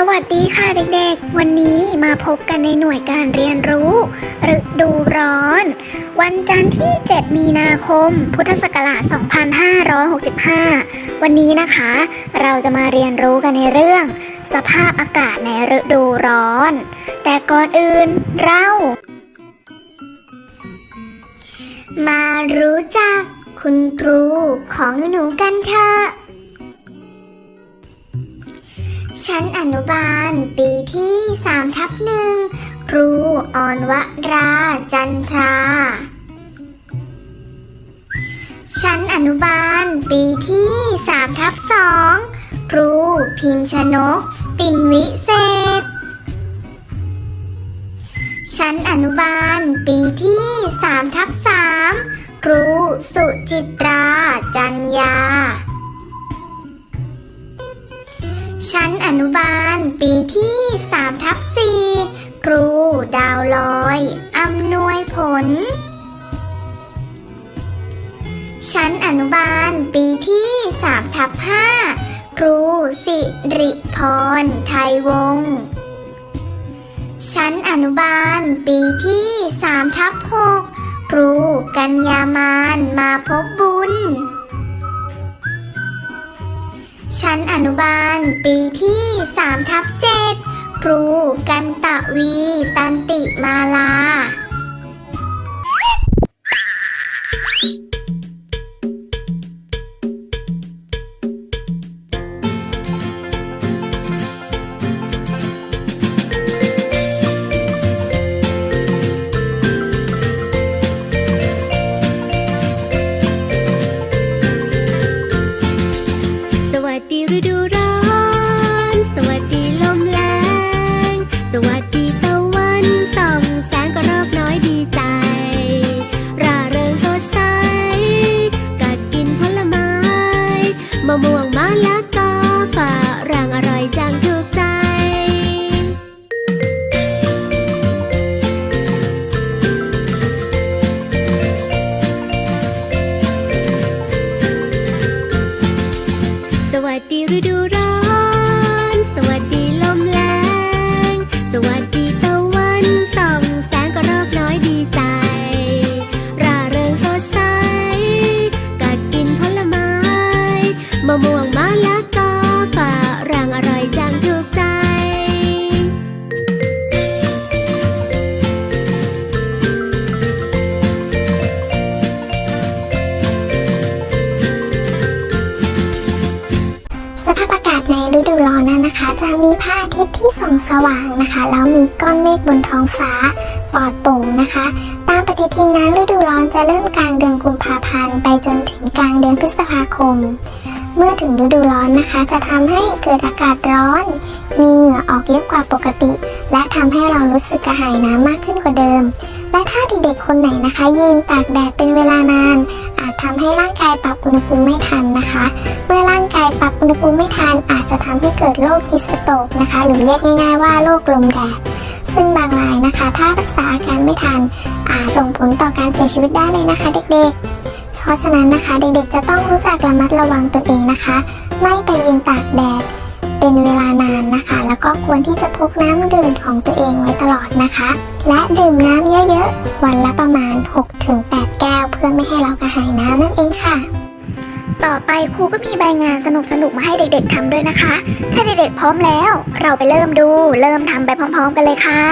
สวัสดีค่ะเด็กๆ วันนี้มาพบกันในหน่วยการเรียนรู้ฤดูร้อน วันจันทร์ที่ 7 มีนาคม พุทธศักราช 2565 วันนี้นะคะ เราจะมาเรียนรู้กันในเรื่อง สภาพอากาศในฤดูร้อน แต่ก่อนอื่นเรา มารู้จักคุณครูของหนูๆกันเถอะ ชั้นอนุบาล ปีที่3ทับหนึ่งครูออนวราจันทราชั้นอนุบาล ปีที่3ทับสองครูพิมชนก ปิ่นวิเศษ ชั้นอนุบาล ปีที่ ชั้นอนุบาล ปีที่3ทับ4ครู ดาวลอยอำนวยผล ชั้นอนุบาล ปีที่3ทับ5ครู สิริพร ไทยวงศ์ชั้นอนุบาล ปีที่3ทับ6ครู กัญญามานมาพบบุญ ชั้นอนุบาล ปีที่3ทับ7ครูกันตะวี ตันติมาลา ละกอฝรั่งอร่อยจังถูกใจ สวัสดีฤดูร้อน สวัสดีลมแรง สวัสดีตะวันส่องแสงก็รอบน้อยดีใจ ร่าเริงสดใส กัดกินผลไม้มะม่วง ภาพอากาศในฤดูร้อนนั้นนะคะ จะมีพระอาทิตย์ที่ส่องสว่างนะคะ แล้วมีก้อนเมฆบนท้องฟ้าปลอดโปร่งนะคะ ตามปฏิทินนั้นฤดูร้อนจะเริ่มกลางเดือนกุมภาพันธ์ไปจนถึงกลางเดือนพฤษภาคม เมื่อถึงฤดูร้อนนะคะ จะทำให้เกิดอากาศร้อน มีเหงื่อออกเยอะกว่าปกติ และทำให้เรารู้สึกกระหายน้ำมากขึ้นกว่าเดิม และถ้าเด็กๆคนไหนนะคะ ยืนตากแดดเป็นเวลานาน อาจทำให้ร่างกายปรับอุณหภูมิไม่ทันนะคะ เมื่อร่างกายปรับอุณหภูมิไม่ทัน อาจจะทำให้เกิดโรคฮิสโตกนะคะ หรือเรียกง่ายๆว่าโรคลมแดดซึ่งบางรายนะคะ ถ้ารักษาอาการไม่ทันอาจส่งผลต่อการเสียชีวิตได้เลยนะคะเด็กๆ เพราะฉะนั้นนะคะ เด็กๆจะต้องรู้จักระมัดระวังตนเองนะคะ ไม่ไปยืนตากแดดเป็นเวลานานนะ ควรที่จะพกน้ำดื่มของตัวเองไว้ตลอดนะคะ และดื่มน้ำเยอะๆ วันละประมาณ 6-8 แก้ว เพื่อไม่ให้เรากระหายน้ำนั่นเองค่ะ ต่อไปครูก็มีใบงานสนุกๆ มาให้เด็กๆทำด้วยนะคะ ถ้าเด็กๆพร้อมแล้ว เราไปเริ่มดู เริ่มทำไปพร้อมๆ กันเลยค่ะ